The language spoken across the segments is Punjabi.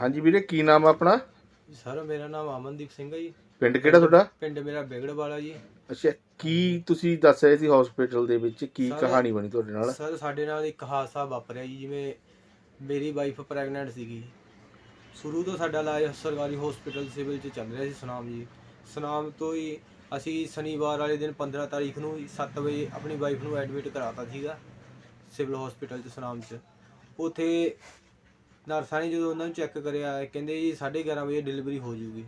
ਹਾਂਜੀ ਵੀਰੇ ਕੀ ਨਾਮ ਆ ਆਪਣਾ? ਸਰ ਮੇਰਾ ਨਾਮ ਅਮਨਦੀਪ ਸਿੰਘ ਹੈ ਜੀ। ਪਿੰਡ ਕਿਹੜਾ ਤੁਹਾਡਾ? ਪਿੰਡ ਮੇਰਾ ਬਿਗੜ ਵਾਲਾ ਜੀ। ਅੱਛਾ ਕੀ ਤੁਸੀਂ ਦੱਸ ਰਹੇ ਸੀ ਹਸਪੀਟਲ ਦੇ ਵਿੱਚ? ਕੀ ਸਰ- ਕਹਾਣੀ ਬਣੀ ਤੁਹਾਡੇ ਨਾਲ? ਸਰ ਸਾਡੇ ਨਾਲ ਇੱਕ ਹਾਦਸਾ ਵਾਪਰਿਆ ਜੀ ਜਿਵੇਂ ਮੇਰੀ ਵਾਈਫ ਪ੍ਰੈਗਨੈਂਟ ਸੀਗੀ। ਸ਼ੁਰੂ ਤੋਂ ਸਾਡਾ ਇਲਾਜ ਸਰਕਾਰੀ ਹਸਪੀਟਲ ਸਿਵਲ 'ਚ ਚੱਲ ਰਿਹਾ ਸੀ ਸੁਨਾਮ ਜੀ। ਸੁਨਾਮ ਤੋਂ ਹੀ ਅਸੀਂ ਸ਼ਨੀਵਾਰ ਵਾਲੇ ਦਿਨ 15 ਤਾਰੀਖ ਨੂੰ 7 ਵਜੇ ਆਪਣੀ ਵਾਈਫ ਨੂੰ ਐਡਮਿਟ ਕਰਾਤਾ ਸੀਗਾ ਸਿਵਲ ਹਸਪੀਟਲ 'ਚ ਸੁਨਾਮ 'ਚ। ਉਥੇ ਨਰਸਾਂ ਨੇ ਜਦੋਂ ਉਹਨਾਂ ਨੂੰ ਚੈੱਕ ਕਰਿਆ ਕਹਿੰਦੇ ਜੀ 11:30 ਵਜੇ ਡਿਲੀਵਰੀ ਹੋ ਜੂਗੀ।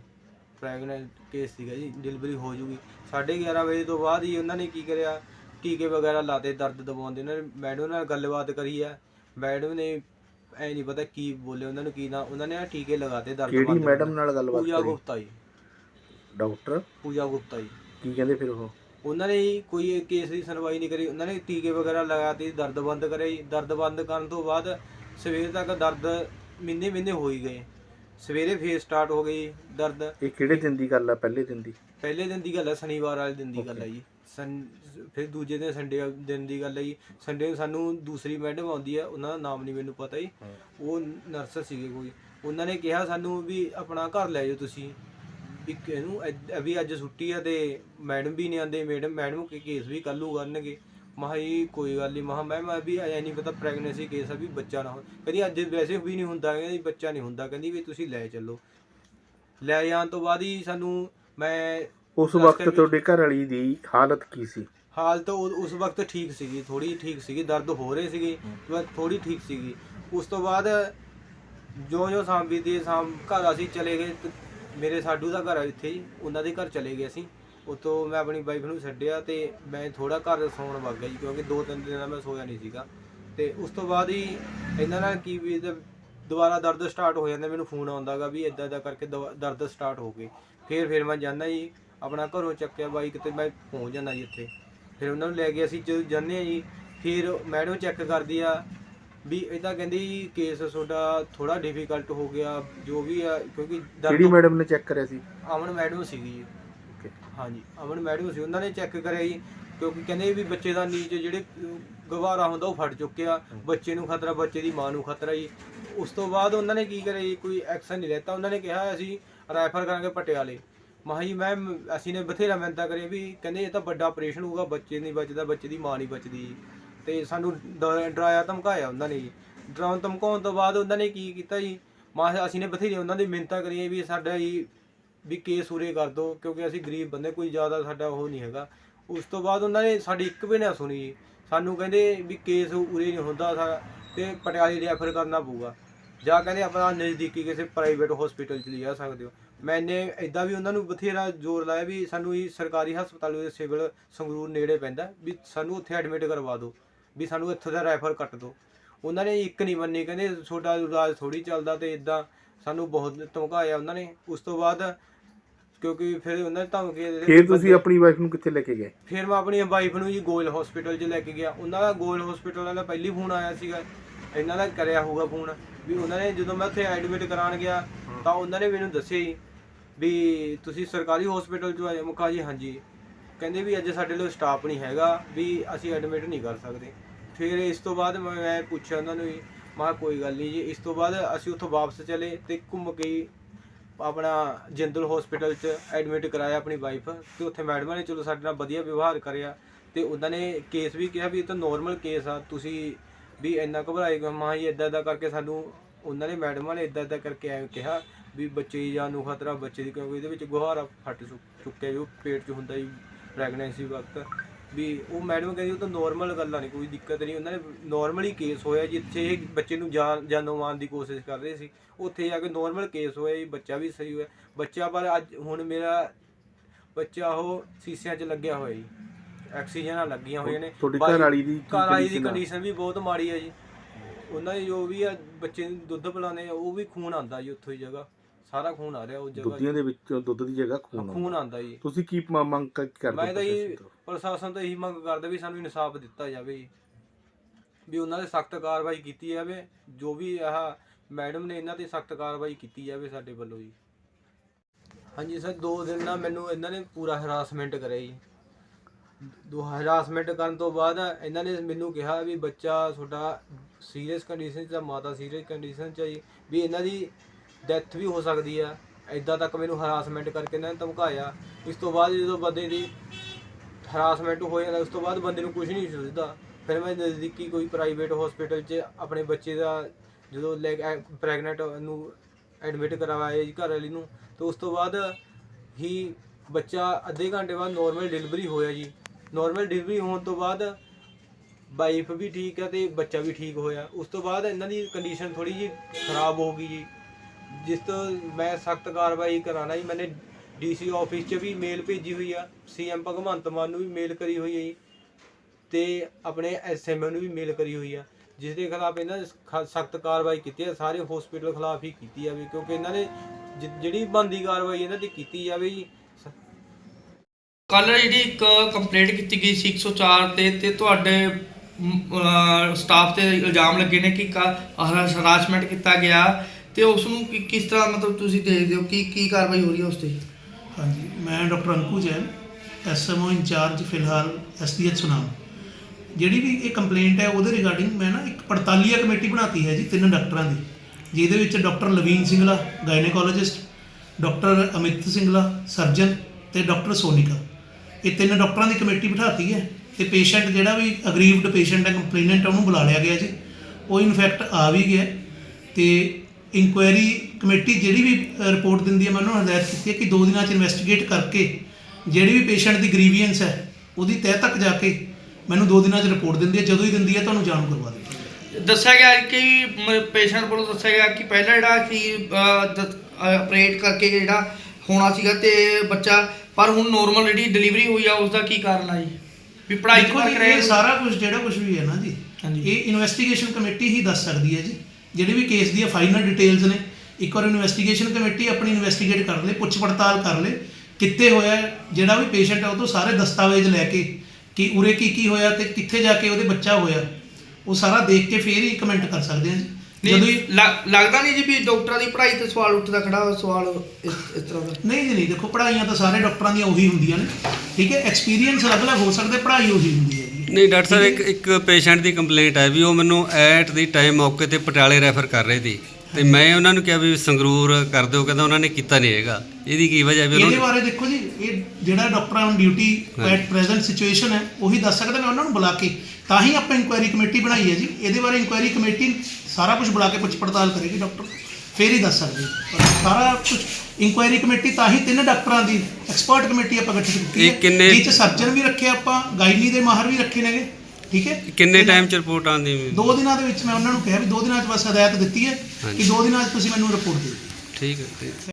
ਪ੍ਰੈਗਨੈਂਟ ਕੇਸ ਸੀਗਾ ਜੀ ਡਿਲੀਵਰੀ ਹੋ ਜੂਗੀ। 11:30 ਵਜੇ ਤੋਂ ਬਾਅਦ ਹੀ ਉਹਨਾਂ ਨੇ ਕੀ ਕਰਿਆ ਟੀਕੇ ਵਗੈਰਾ ਲਾਤੇ ਦਰਦ ਦਬਾਉਣ ਦੇ ਉਹਨਾਂ ਨੇ ਮੈਡਮ ਨਾਲ ਗੱਲਬਾਤ ਕਰੀ ਆ। ਮੈਡਮ ਨੇ ਐ ਨਹੀਂ ਪਤਾ ਕੀ ਬੋਲੇ ਉਹਨਾਂ ਨੂੰ ਕੀ ਨਾ। ਉਹਨਾਂ ਨੇ ਟੀਕੇ ਲਗਾਤੇ ਦਰਦ ਕਿਹੜੀ ਬੰਦ ਮੈਡਮ। ਨਾਲ ਗੱਲਬਾਤ ਪੂਜਾ ਕਰੀ? ਗੁਪਤਾ ਜੀ। ਡਾਕਟਰ? ਪੂਜਾ ਗੁਪਤਾ ਜੀ। ਕੀ ਕਹਿੰਦੇ ਫਿਰ ਉਹ? ਉਹਨਾਂ ਨੇ ਜੀ ਕੋਈ ਕੇਸ ਦੀ ਸੁਣਵਾਈ ਨਹੀਂ ਕਰੀ। ਉਹਨਾਂ ਨੇ ਟੀਕੇ ਵਗੈਰਾ ਲਗਾਤੇ ਦਰਦ ਬੰਦ ਕਰਿਆ ਜੀ। ਦਰਦ ਬੰਦ ਕਰਨ ਤੋਂ ਬਾਅਦ ਸਵੇਰ ਤੱਕ ਦਰਦ ਮਿੰਨੇ ਮਿੰਨੇ ਹੋ ਹੀ ਗਏ। ਸਵੇਰੇ ਫੇਰ ਸਟਾਰਟ ਹੋ ਗਈ ਦਰਦ। ਇਹ ਕਿਹੜੇ ਦਿਨ ਦੀ ਗੱਲ ਆ? ਪਹਿਲੇ ਦਿਨ ਦੀ? ਪਹਿਲੇ ਦਿਨ ਦੀ ਗੱਲ ਹੈ ਸ਼ਨੀਵਾਰ ਵਾਲੇ ਦਿਨ ਦੀ ਗੱਲ ਹੈ ਜੀ। ਸਨ ਫਿਰ ਦੂਜੇ ਦਿਨ ਸੰਡੇ ਦਿਨ ਦੀ ਗੱਲ ਹੈ ਜੀ। ਸੰਡੇ ਨੂੰ ਸਾਨੂੰ ਦੂਸਰੀ ਮੈਡਮ ਆਉਂਦੀ ਹੈ ਉਹਨਾਂ ਦਾ ਨਾਮ ਨਹੀਂ ਮੈਨੂੰ ਪਤਾ ਜੀ। ਉਹ ਨਰਸ ਸੀਗੇ ਕੋਈ। ਉਹਨਾਂ ਨੇ ਕਿਹਾ ਸਾਨੂੰ ਵੀ ਆਪਣਾ ਘਰ ਲੈ ਜਾਓ ਤੁਸੀਂ। ਵੀ ਇਹਨੂੰ ਅੱਜ- ਵੀ ਅੱਜ ਛੁੱਟੀ ਆ ਤੇ ਮੈਡਮ ਵੀ ਨਹੀਂ ਆਂਦੇ ਮੈਡਮ ਮੈਡਮ ਕੇਸ ਵੀ ਕੱਲੂ ਕਰਨਗੇ। ਮਹਾ ਜੀ ਕੋਈ ਗੱਲ ਨਹੀਂ ਮਹਾ ਮੈਂ ਮੈਂ ਵੀ ਐ ਨਹੀਂ ਪਤਾ ਪ੍ਰੈਗਨੈਂਸੀ ਕੇਸ ਆ ਵੀ ਬੱਚਾ ਨਾ ਹੋ ਕਹਿੰਦੀ ਅੱਜ ਵੈਸੇ ਵੀ ਨਹੀਂ ਹੁੰਦਾ। ਕਹਿੰਦੀ ਬੱਚਾ ਨਹੀਂ ਹੁੰਦਾ। ਕਹਿੰਦੀ ਵੀ ਤੁਸੀਂ ਲੈ ਚੱਲੋ। ਲੈ ਜਾਣ ਤੋਂ ਬਾਅਦ ਹੀ ਸਾਨੂੰ ਮੈਂ ਉਸ ਵਕਤ ਤੁਹਾਡੇ ਘਰ ਵਾਲੀ ਦੀ ਹਾਲਤ ਕੀ ਸੀ? ਹਾਲਤ ਉਹ- ਉਸ ਵਕਤ ਠੀਕ ਸੀਗੀ। ਥੋੜੀ ਠੀਕ ਸੀਗੀ। ਦਰਦ ਹੋ ਰਹੇ ਸੀਗੇ ਪਰ ਥੋੜੀ ਠੀਕ ਸੀਗੀ। ਉਸ ਤੋਂ ਬਾਅਦ ਜੋ ਜੋ ਸ਼ਾਮ ਬੀਤੀ ਸ਼ਾਮ ਘਰ ਅਸੀਂ ਚਲੇ ਗਏ ਤੇ ਮੇਰੇ ਸਾਡੂ ਦਾ ਘਰ ਆ ਇੱਥੇ ਹੀ। ਉਹਨਾਂ ਦੇ ਘਰ ਚਲੇ ਗਏ ਅਸੀਂ। ਉਤੋਂ ਮੈਂ ਆਪਣੀ ਵਾਈਫ ਨੂੰ ਛੱਡਿਆ ਤੇ ਮੈਂ ਥੋੜਾ ਘਰ ਸੌਣ ਵਗ ਗਿਆ ਜੀ ਕਿਉਂਕਿ ਦੋ ਤਿੰਨ ਦਿਨਾਂ ਮੈਂ ਸੋਇਆ ਨਹੀਂ ਸੀਗਾ। ਤੇ ਉਸ ਤੋਂ ਬਾਅਦ ਹੀ ਇਹਨਾਂ ਨਾਲ ਕੀ ਵੀ ਤੇ ਦੁਬਾਰਾ ਦਰਦ ਸਟਾਰਟ ਹੋ ਜਾਂਦਾ ਮੈਨੂੰ ਫੋਨ ਆਉਂਦਾਗਾ ਵੀ ਇਦਾਂ ਇਦਾਂ ਕਰਕੇ ਦਵਾ- ਦਰਦ ਸਟਾਰਟ ਹੋ ਗਏ। ਫਿਰ ਫਿਰ ਮੈਂ ਜਾਂਦਾ ਜੀ ਆਪਣਾ ਘਰੋਂ ਚੱਕਿਆ ਬਾਈਕ ਤੇ ਮੈਂ ਪਹੁੰਚ ਜਾਂਦਾ ਜੀ ਇੱਥੇ। ਫਿਰ ਉਹਨਾਂ ਨੂੰ ਲੈ ਕੇ ਅਸੀਂ ਜਦੋਂ ਜਾਂਦੇ ਆ ਜੀ ਫਿਰ ਮੈਡਮ ਚੈੱਕ ਕਰਦੀ ਆ ਵੀ ਇਦਾਂ ਕਹਿੰਦੀ ਜੀ ਕੇਸ ਤੁਹਾਡਾ ਥੋੜਾ ਡਿਫਿਕਲਟ ਹੋ ਗਿਆ ਜੋ ਵੀ ਆ ਕਿਉਂਕਿ ਕਿਹੜੀ ਮੈਡਮ ਨੇ ਚੈੱਕ ਕਰਿਆ ਸੀ? ਅਮਨ ਮੈਡਮ ਸੀਗੀ ਜੀ। ਓਕੇ ਹਾਂਜੀ, ਅਮਨ ਮੈਡਮ ਸੀ, ਉਹਨਾਂ ਨੇ ਚੈੱਕ ਕਰਿਆ ਜੀ, ਕਿਉਂਕਿ ਕਹਿੰਦੇ ਵੀ ਬੱਚੇ ਦਾ ਨੀਚ ਜਿਹੜੇ ਗਵਾਰਾ ਹੁੰਦਾ ਉਹ ਫਟ ਚੁੱਕਿਆ, ਬੱਚੇ ਨੂੰ ਖਤਰਾ, ਬੱਚੇ ਦੀ ਮਾਂ ਨੂੰ ਖਤਰਾ ਜੀ। ਉਸ ਤੋਂ ਬਾਅਦ ਉਹਨਾਂ ਨੇ ਕੀ ਕਰਿਆ ਜੀ, ਕੋਈ ਐਕਸ਼ਨ ਨਹੀਂ ਲੈਤਾ ਉਹਨਾਂ ਨੇ ਕਿਹਾ ਅਸੀਂ ਰੈਫਰ ਕਰਾਂਗੇ ਪਟਿਆਲੇ। ਮਹਾ ਜੀ, ਮੈਮ, ਅਸੀਂ ਨੇ ਬਥੇਰਾ ਮਿਹਨਤਾਂ ਕਰੀ ਵੀ ਕਹਿੰਦੇ ਇਹ ਤਾਂ ਵੱਡਾ ਆਪਰੇਸ਼ਨ ਹੋਊਗਾ, ਬੱਚੇ ਨਹੀਂ ਬਚਦਾ, ਬੱਚੇ ਦੀ ਮਾਂ ਨਹੀਂ ਬਚਦੀ ਜੀ। ਤੇ ਸਾਨੂੰ ਡ- ਡਰਾਇਆ, ਧਮਕਾਇਆ ਉਹਨਾਂ ਨੇ ਜੀ। ਡਰਾਉਣ, ਧਮਕਾਉਣ ਤੋਂ ਬਾਅਦ ਉਹਨਾਂ ਨੇ ਕੀ ਕੀਤਾ ਜੀ, ਮਾ ਅਸੀਂ ਨੇ ਬਥੇਰੀ ਉਹਨਾਂ ਦੀ ਮਿਹਨਤਾਂ ਕਰੀਆਂ ਵੀ ਸਾਡਾ ਜੀ ਵੀ ਕੇਸ ਉਰੇ ਕਰ ਦਿਓ ਕਿਉਂਕਿ ਅਸੀਂ ਗਰੀਬ ਬੰਦੇ, ਕੋਈ ਜ਼ਿਆਦਾ ਸਾਡਾ ਉਹ ਨਹੀਂ ਹੈਗਾ। ਉਸ ਤੋਂ ਬਾਅਦ ਉਹਨਾਂ ਨੇ ਸਾਡੀ ਇੱਕ ਵੀ ਨਾ ਸੁਣੀ। ਜੀ। ਸਾਨੂੰ ਕਹਿੰਦੇ ਵੀ ਕੇਸ ਉਰੇ ਨਹੀਂ ਹੁੰਦਾ, ਸਾ- ਤੇ ਪਟਿਆਲੇ ਰੈਫਰ ਕਰਨਾ ਪਊਗਾ। ਜਾਂ ਕਹਿੰਦੇ ਆਪਣਾ ਨਜ਼ਦੀਕੀ ਕਿਸੇ ਪ੍ਰਾਈਵੇਟ ਹਸਪੀਟਲ ਚ ਲਿਆ ਸਕਦੇ ਹੋ। ਮੈਨੇ ਇਦਾਂ ਵੀ ਉਹਨਾਂ ਨੂੰ ਬਥੇਰਾ ਜ਼ੋਰ ਲਾਇਆ ਵੀ ਸਾਨੂੰ ਇਹ ਸਰਕਾਰੀ ਹਸਪਤਾਲ ਦੇ ਸਿਵਲ ਸੰਗਰੂਰ ਨੇੜੇ ਪੈਂਦਾ, ਵੀ ਸਾਨੂੰ ਉੱਥੇ ਐਡਮਿਟ ਕਰਵਾ ਦਿਓ ਵੀ ਸਾਨੂੰ ਇੱਥੋਂ ਦਾ ਰੈਫਰ ਕੱਟ ਦਿਓ ਉਹਨਾਂ ਨੇ ਇੱਕ ਨਹੀਂ ਮੰਨੀ, ਕਹਿੰਦੇ ਛੋਟਾ ਇਲਾਜ ਥੋੜੀ ਚੱਲਦਾ ਤੇ ਇਦਾਂ ਸਾਨੂੰ ਬਹੁਤ ਧਮਕਾਇਆ ਉਹਨਾਂ ਨੇ। ਉਸ ਤੋਂ ਬਾਅਦ ਕਿਉਂਕਿ ਫਿਰ ਉਹਨਾਂ ਨੇ ਧਮਕੇ ਦੇ- ਫਿਰ ਤੁਸੀਂ ਆਪਣੀ ਵਾਈਫ ਨੂੰ ਕਿੱਥੇ ਲੈ ਕੇ ਗਏ? ਫਿਰ ਮੈਂ ਆਪਣੀ ਵਾਈਫ ਨੂੰ ਜੀ ਗੋਇਲ ਹਸਪੀਟਲ 'ਚ ਲੈ ਕੇ ਗਿਆ। ਉਹਨਾਂ ਦਾ ਗੋਇਲ ਹਸਪੀਟਲ ਵਾਲਾ ਪਹਿਲੀ ਫੋਨ ਆਇਆ ਸੀਗਾ। ਇਹਨਾਂ ਦਾ ਕਰਿਆ ਹੋਊਗਾ ਫੋਨ ਵੀ ਉਹਨਾਂ ਨੇ ਜਦੋਂ ਮੈਂ ਉੱਥੇ ਐਡਮਿਟ ਕਰਾਉਣ ਗਿਆ ਤਾਂ ਉਹਨਾਂ ਨੇ ਮੈਨੂੰ ਦੱਸਿਆ ਜੀ ਵੀ ਤੁਸੀਂ ਸਰਕਾਰੀ ਹਸਪੀਟਲ 'ਚ ਆਏ ਮੁਕਾ ਜੀ ਹਾਂਜੀ। ਕਹਿੰਦੇ ਵੀ ਅੱਜ ਸਾਡੇ ਲਈ ਸਟਾਫ ਨਹੀਂ ਹੈਗਾ ਵੀ ਅਸੀਂ ਐਡਮਿਟ ਨਹੀਂ ਕਰ ਸਕਦੇ। ਫਿਰ ਇਸ ਤੋਂ ਬਾਅਦ ਮੈਂ ਪੁੱਛਿਆ ਉਹਨਾਂ ਨੂੰ ਮੈਂ ਕੋਈ ਗੱਲ ਨਹੀਂ ਜੀ, ਇਸ ਤੋਂ ਬਾਅਦ ਅਸੀਂ ਉੱਥੋਂ ਵਾਪਸ ਚਲੇ ਤੇ ਘੁੰਮ ਕੇ ਆਪਣਾ ਜਿੰਦਲ ਹਸਪੀਟਲ 'ਚ ਐਡਮਿਟ ਕਰਾਇਆ ਆਪਣੀ ਵਾਈਫ ਤੇ ਉੱਥੇ ਮੈਡਮਾਂ ਨੇ ਚਲੋ ਸਾਡੇ ਨਾਲ ਵਧੀਆ ਵਿਵਹਾਰ ਕਰਿਆ ਤੇ ਉਹਨਾਂ ਨੇ ਕੇਸ ਵੀ ਕਿਹਾ ਵੀ ਇਹ ਤਾਂ ਨੋਰਮਲ ਕੇਸ ਆ, ਤੁਸੀਂ ਵੀ ਇੰਨਾ ਘਬਰਾਏ ਕਿਉਂ? ਮਾਂ ਜੀ ਇਦਾਂ ਇਦਾਂ ਕਰਕੇ ਸਾਨੂੰ ਉਹਨਾਂ ਨੇ ਮੈਡਮਾਂ ਨੇ ਇਦਾਂ ਇਦਾਂ ਕਰਕੇ ਐਂ ਕਿਹਾ ਵੀ ਬੱਚੇ ਦੀ ਜਾਨ ਨੂੰ ਖਤਰਾ ਬੱਚੇ ਦੀ, ਕਿਉਂਕਿ ਇਹਦੇ ਵਿੱਚ ਗੁਹਾਰਾ ਫਟ ਚੁ- ਚੁੱਕਿਆ ਜੋ ਪੇਟ 'ਚ ਹੁੰਦਾ ਜੀ ਪ੍ਰੈਗਨੈਂਸੀ ਵਕਤ। ਵੀ ਉਹ ਮੈਡਮ ਕਹਿੰਦੀ ਉਹ ਤਾਂ ਨੋਰਮਲ ਗੱਲਾਂ ਨਹੀਂ ਕੋਈ ਦਿੱਕਤ ਨਹੀਂ। ਉਹਨਾਂ ਨੇ ਨੋਰਮਲੀ ਕੇਸ ਹੋਇਆ ਜਿੱਥੇ ਇਹ ਬੱਚੇ ਨੂੰ ਜਾਨ ਜਾਨੋਂ ਮਾਰਨ ਦੀ ਕੋਸ਼ਿਸ਼ ਕਰ ਰਹੇ ਸੀ। ਉੱਥੇ ਜਾ ਕੇ ਨੋਰਮਲ ਕੇਸ ਹੋਇਆ ਜੀ ਬੱਚਾ ਵੀ ਸਹੀ ਹੋਇਆ। ਬੱਚਾ ਪਰ ਅੱਜ ਹੁਣ ਮੇਰਾ ਬੱਚਾ ਉਹ ਸੀਸਿਆਂ 'ਚ ਲੱਗਿਆ ਹੋਇਆ ਜੀ। ਆਕਸੀਜਨਾਂ ਲੱਗੀਆਂ ਹੋਈਆਂ ਨੇ। ਤੁਹਾਡੀ ਘਰ ਵਾਲੀ ਦੀ ਘਰ ਵਾਲੀ ਦੀ? ਕੰਡੀਸ਼ਨ ਵੀ ਬਹੁਤ ਮਾੜੀ ਹੈ ਜੀ। ਉਹਨਾਂ ਦੀ ਜੋ ਵੀ ਆ ਬੱਚੇ ਨੂੰ ਦੁੱਧ ਪਿਲਾਉਂਦੇ ਆ ਉਹ ਵੀ ਖੂਨ ਆਂਦਾ ਜੀ ਉੱਥੋਂ ਹੀ ਜਗ੍ਹਾ। ਸਾਰਾ ਖੂਨ ਆ ਰਿਹਾ ਉਸ ਜਗ੍ਹਾ ਦੁੱਧੀਆਂ ਦੇ ਵਿੱਚੋਂ ਦੁੱਧ ਦੀ ਜਗ੍ਹਾ ਖੂਨ ਆਉਂਦਾ। ਖੂਨ ਆਂਦਾ ਜੀ। ਤੁਸੀਂ ਕੀ ਮ- ਮੰਗ ਕ- ਕਰਦੇ ਮੈਂ ਤਾਂ ਪ੍ਰਸ਼ਾਸਨ ਜੀ ਤੋਂ? ਪ੍ਰਸ਼ਾਸਨ ਤੋਂ ਇਹੀ ਮੰਗ ਕਰਦਾ ਵੀ ਸਾਨੂੰ ਇਨਸਾਫ ਦਿੱਤਾ ਜਾਵੇ ਜੀ। ਵੀ ਉਹਨਾਂ ਦੇ ਸਖਤ ਕਾਰਵਾਈ ਕੀਤੀ ਜਾਵੇ। ਜੋ ਵੀ ਆਹ ਮੈਡਮ ਨੇ ਇਹਨਾਂ ਤੇ ਸਖਤ ਕਾਰਵਾਈ ਕੀਤੀ ਜਾਵੇ ਸਾਡੇ ਵੱਲੋਂ ਜੀ। ਹਾਂਜੀ ਸਰ ਦੋ ਦਿਨ ਨਾ ਮੈਨੂੰ ਇਹਨਾਂ ਨੇ ਪੂਰਾ ਹਰਾਸਮੈਂਟ ਕਰਿਆ ਜੀ। ਦੋ ਹਰਾਸਮੈਂਟ ਕਰਨ ਤੋਂ ਬਾਅਦ ਇਹਨਾਂ ਨੇ ਮੈਨੂੰ ਕਿਹਾ ਵੀ ਬੱਚਾ ਤੁਹਾਡਾ ਸੀਰੀਅਸ ਕੰਡੀਸ਼ਨ 'ਚ ਆ ਮਾਤਾ ਸੀਰੀਅਸ ਕੰਡੀਸ਼ਨ 'ਚ ਆ ਜੀ। ਵੀ ਇਹਨਾਂ ਦੀ ਡੈਥ ਵੀ ਹੋ ਸਕਦੀ ਆ। ਇਦਾਂ ਤੱਕ ਮੈਨੂੰ ਹਰਾਸਮੈਂਟ ਕਰਕੇ ਇਹਨਾਂ ਨੇ ਧਮਕਾਇਆ। ਇਸ ਤੋਂ ਬਾਅਦ ਜਦੋਂ ਬੰਦੇ ਦੀ ਹਰਾਸਮੈਂਟ ਹੋ ਜਾਂਦਾ, ਉਸ ਤੋਂ ਬਾਅਦ ਬੰਦੇ ਨੂੰ ਕੁਝ ਨਹੀਂ ਸੁਝਦਾ ਫਿਰ ਮੈਂ ਨਜ਼ਦੀਕੀ ਕੋਈ ਪ੍ਰਾਈਵੇਟ ਹਸਪੀਟਲ 'ਚ ਆਪਣੇ ਬੱਚੇ ਦਾ ਜਦੋਂ ਲੈ ਪ੍ਰੈਗਨੈਂਟ ਨੂੰ ਐਡਮਿਟ ਕਰਵਾਇਆ ਜੀ ਘਰ ਵਾਲੀ ਨੂੰ, ਤੇ ਉਸ ਤੋਂ ਬਾਅਦ ਹੀ ਬੱਚਾ ਅੱਧੇ ਘੰਟੇ ਬਾਅਦ ਨਾਰਮਲ ਡਿਲੀਵਰੀ ਹੋਇਆ ਜੀ। ਨਾਰਮਲ ਡਿਲੀਵਰੀ ਹੋਣ ਤੋਂ ਬਾਅਦ ਵਾਈਫ ਵੀ ਠੀਕ ਹੈ ਤੇ ਬੱਚਾ ਵੀ ਠੀਕ ਹੋਇਆ। ਉਸ ਤੋਂ ਬਾਅਦ ਇਹਨਾਂ ਦੀ ਕੰਡੀਸ਼ਨ ਥੋੜੀ ਜੀ ਖਰਾਬ ਹੋ ਗਈ ਜੀ। ਜਿਸ ਤੋਂ ਮੈਂ ਸਖਤ ਕਾਰਵਾਈ ਕਰਾਣਾ ਜੀ, ਮੈਨੇ ਡੀਸੀ ਆਫਿਸ 'ਚ ਵੀ ਮੇਲ ਭੇਜੀ ਹੋਈ ਆ ਸੀਐਮ ਭਗਵੰਤ ਮਾਨ ਨੂੰ ਵੀ ਮੇਲ ਕਰੀ ਹੋਈ ਹੈ ਜੀ, ਤੇ ਆਪਣੇ ਐਸਐਮਓ ਨੂੰ ਵੀ ਮੇਲ ਕਰੀ ਹੋਈ ਆ ਜਿਸ ਦੇ ਖਿਲਾਫ ਇਹਨਾਂ ਨੇ ਸਖਤ ਕਾਰਵਾਈ ਕੀਤੀ ਹੈ ਸਾਰੇ ਹਸਪੀਟਲ ਖਿਲਾਫ ਹੀ ਕੀਤੀ ਜਾਵੇ, ਕਿਉਂਕਿ ਇਹਨਾਂ ਨੇ ਜਿਹੜੀ ਬੰਦੀ ਕਾਰਵਾਈ ਇਹਨਾਂ ਦੀ ਕੀਤੀ ਜਾਵੇ ਜੀ। ਸ- ਕੱਲ ਜਿਹੜੀ ਇੱਕ ਕੰਪਲੇਂਟ ਕੀਤੀ ਗਈ ਸੀ 104 ਤੇ ਤੇ ਤੁਹਾਡੇ ਸਟਾਫ ਤੇ ਇਲਜ਼ਾਮ ਲੱਗੇ ਨੇ ਕਿ ਹਰਾਸਮੈਂਟ ਕੀਤਾ ਗਿਆ। ਤੇ ਉਸ ਨੂੰ ਕਿ- ਕਿਸ ਤਰ੍ਹਾਂ ਮਤਲਬ ਤੁਸੀਂ ਦੇਖਦੇ ਹੋ, ਕੀ ਕੀ ਕਾਰਵਾਈ ਹੋ ਰਹੀ ਹੈ ਉਸ ਤੇ? ਹਾਂਜੀ, ਮੈਂ doctor Anku Jain SMO incharge ਫਿਲਹਾਲ ਐਸਡੀਐਚ ਸੁਨਾਮ। ਜਿਹੜੀ ਵੀ ਇਹ ਕੰਪਲੇਂਟ ਹੈ, ਉਹਦੇ ਰਿਗਾਰਡਿੰਗ ਮੈਂ ਨਾ ਇੱਕ ਪੜਤਾਲੀਆ ਕਮੇਟੀ ਬਣਾਤੀ ਹੈ ਜੀ, ਤਿੰਨ ਡਾਕਟਰਾਂ ਦੀ। ਜਿਹਦੇ ਵਿੱਚ doctor Lavin Singla, gynaecologist, doctor Amit Singla, surgeon ਤੇ ਡਾਕਟਰ ਸੋਨਿਕਾ। ਇਹ ਤਿੰਨ ਡਾਕਟਰਾਂ ਦੀ ਕਮੇਟੀ ਬਿਠਾਤੀ ਹੈ ਤੇ ਪੇਸ਼ੈਂਟ ਜਿਹੜਾ ਵੀ ਅਗਰੀਵਡ ਪੇਸ਼ੈਂਟ ਹੈ, ਕੰਪਲੇਨੈਂਟ, ਉਹਨੂੰ ਬੁਲਾ ਲਿਆ ਗਿਆ ਜੀ। ਉਹ ਇਨਫੈਕਟ ਆ ਵੀ ਗਿਆ ਤੇ ਇਨਕੁਆਇਰੀ ਕਮੇਟੀ ਜਿਹੜੀ ਵੀ ਰਿਪੋਰਟ ਦਿੰਦੀ ਹੈ ਮੈਂ ਉਹਨਾਂ ਨੂੰ ਹਦਾਇਤ ਕੀਤੀ ਹੈ ਕਿ ਦੋ ਦਿਨਾਂ 'ਚ ਇਨਵੈਸਟੀਗੇਟ ਕਰਕੇ ਜਿਹੜੀ ਵੀ ਪੇਸ਼ੈਂਟ ਦੀ ਗ੍ਰੀਵੀਅੰਸ ਹੈ ਉਹਦੀ ਤਹਿ ਤੱਕ ਜਾ ਕੇ ਮੈਨੂੰ ਦੋ ਦਿਨਾਂ 'ਚ ਰਿਪੋਰਟ ਦਿੰਦੀ ਹੈ ਜਦੋਂ ਹੀ ਦਿੰਦੀ ਹੈ ਤੁਹਾਨੂੰ ਜਾਣੂ ਕਰਵਾ ਦਿੱਤੀ ਦੱਸਿਆ ਗਿਆ ਕਿ ਪੇਸ਼ੈਂਟ ਵੱਲੋਂ ਦੱਸਿਆ ਗਿਆ ਕਿ ਪਹਿਲਾਂ ਜਿਹੜਾ ਕਿ ਆਪਰੇਟ ਕਰਕੇ ਜਿਹੜਾ ਹੋਣਾ ਸੀਗਾ ਤੇ ਬੱਚਾ ਪਰ ਹੁਣ ਨੋਰਮਲ ਜਿਹੜੀ ਡਿਲੀਵਰੀ ਹੋਈ ਆ ਉਸ ਦਾ ਕੀ ਕਾਰਨ ਆ ਜੀ? ਵੀ ਪੜ੍ਹਾਈ ਦੇਖੋ ਕਰ ਜੀ, ਰਹੇ ਇਹ ਸਾਰਾ ਕੁਝ ਜਿਹੜਾ ਕੁਝ ਵੀ ਹੈ ਨਾ ਜੀ। ਇਹ ਇਨਵੈਸਟੀਗੇਸ਼ਨ ਕਮੇਟੀ ਹੀ ਦੱਸ ਸਕਦੀ ਹੈ ਜੀ। ਜਿਹੜੇ ਵੀ ਕੇਸ ਦੀਆਂ ਫਾਈਨਲ ਡਿਟੇਲਸ ਨੇ ਇੱਕ ਵਾਰ ਇਨਵੈਸਟੀਗੇਸ਼ਨ ਕਮੇਟੀ ਆਪਣੀ ਇਨਵੈਸਟੀਗੇਟ ਕਰ ਲੇ ਪੁੱਛ ਪੜਤਾਲ ਕਰ ਲੇ ਕਿੱਥੇ ਹੋਇਆ ਜਿਹੜਾ ਵੀ ਪੇਸ਼ੈਂਟ ਹੈ ਉਹ ਤੋਂ ਸਾਰੇ ਦਸਤਾਵੇਜ਼ ਲੈ ਕੇ ਕਿ ਉਰੇ ਕੀ ਕੀ ਹੋਇਆ ਤੇ ਕਿੱਥੇ ਜਾ ਕੇ ਉਹਦੇ ਬੱਚਾ ਹੋਇਆ ਉਹ ਸਾਰਾ ਦੇਖ ਕੇ ਫੇਰ ਹੀ ਕਮੈਂਟ ਕਰ ਸਕਦੇ ਹਾਂ ਜੀ। ਜਦੋਂ ਹੀ ਲੱਗ- ਲੱਗਦਾ ਨਹੀਂ ਜੀ ਵੀ ਡਾਕਟਰਾਂ ਦੀ ਪੜ੍ਹਾਈ ਤੇ ਸਵਾਲ ਉੱਠਦਾ ਖੜਾ ਸਵਾਲ ਇਸ ਇਸ ਤਰ੍ਹਾਂ ਦਾ। ਨਹੀਂ ਜੀ ਨਹੀਂ ਦੇਖੋ ਪੜ੍ਹਾਈਆਂ ਤਾਂ ਸਾਰੇ ਡਾਕਟਰਾਂ ਦੀਆਂ ਉਹੀ ਹੁੰਦੀਆਂ ਨੇ ਠੀਕ ਹੈ ਐਕਸਪੀਰੀਅੰਸ ਅਲੱਗ-ਅਲੱਗ ਹੋ ਸਕਦੇ ਪੜ੍ਹਾਈ ਉਹੀ ਹੁੰਦੀ ਹੈ। ਨਹੀਂ ਡਾਕਟਰ ਸਾਹਿਬ ਇੱਕ ਇੱਕ ਪੇਸ਼ੈਂਟ ਦੀ ਕੰਪਲੇਂਟ ਹੈ ਵੀ ਉਹ ਮੈਨੂੰ ਐਟ ਦੀ ਟਾਈਮ ਮੌਕੇ ਤੇ ਪਟਿਆਲੇ ਰੈਫਰ ਕਰ ਰਹੇ ਸੀ। ਤੇ ਮੈਂ ਉਹਨਾਂ ਨੂੰ ਕਿਹਾ ਵੀ ਸੰਗਰੂਰ ਕਰ ਦਿਓ ਕਹਿੰਦਾ ਉਹਨਾਂ ਨੇ ਕੀਤਾ ਨਹੀਂ ਹੈਗਾ। ਇਹਦੀ ਕੀ ਵਜ੍ਹਾ ਵੀ ਇਹਦੇ ਉਹਨਾਂ ਬਾਰੇ ਦੇਖੋ ਜੀ ਇਹ ਜਿਹੜਾ doctor on duty at present situation ਹੈ ਉਹੀ ਦੱਸ ਸਕਦਾ ਮੈਂ ਉਹਨਾਂ ਨੂੰ ਬੁਲਾ ਕੇ। ਤਾਂ ਹੀ ਆਪਾਂ ਇਨਕੁਆਇਰੀ ਕਮੇਟੀ ਬਣਾਈ ਹੈ ਜੀ। ਇਹਦੇ ਬਾਰੇ ਇਨਕੁਆਇਰੀ ਕਮੇਟੀ ਸਾਰਾ ਕੁਝ ਬੁਲਾ ਕੇ ਪੁੱਛ ਪੜਤਾਲ ਕਰੇਗੀ ਡਾਕਟਰ ਫੇਰ ਹੀ ਦੱਸ ਸਕਦੇ। ਪਰ ਸਾਰਾ ਕੁਝ ਇਨਕੁਆਇਰੀ ਕਮੇਟੀ ਤਾਂ ਹੀ ਤਿੰਨ ਡਾਕਟਰਾਂ ਦੀ ਐਕਸਪਰਟ ਕਮੇਟੀ ਆਪਾਂ ਗਠਿਤ ਕੀਤੀ ਇਹ ਕਿੰਨੇ- ਚ ਸਰਜਨ ਵੀ ਰੱਖੇ ਆਪਾਂ ਗਾਇਨੀ ਦੇ ਮਾਹਰ ਵੀ ਰੱਖੇ ਨੇਗੇ ਠੀਕ ਹੈ? ਕਿੰਨੇ ਟਾਈਮ ਚ ਰਿਪੋਰਟ ਆਉਂਦੀ ਦੋ ਦਿਨਾਂ ਦੇ ਵਿੱਚ ਮੈਂ ਉਹਨਾਂ ਨੂੰ ਕਿਹਾ ਵੀ ਦੋ ਦਿਨਾਂ 'ਚ ਬਸ ਹਦਾਇਤ ਦਿੱਤੀ ਹੈ ਕਿ ਹਾਂਜੀ। ਦੋ ਦਿਨਾਂ 'ਚ ਤੁਸੀਂ ਮੈਨੂੰ ਰਿਪੋਰਟ ਦਿਓ। ਠੀਕ ਹੈ ਠੀਕ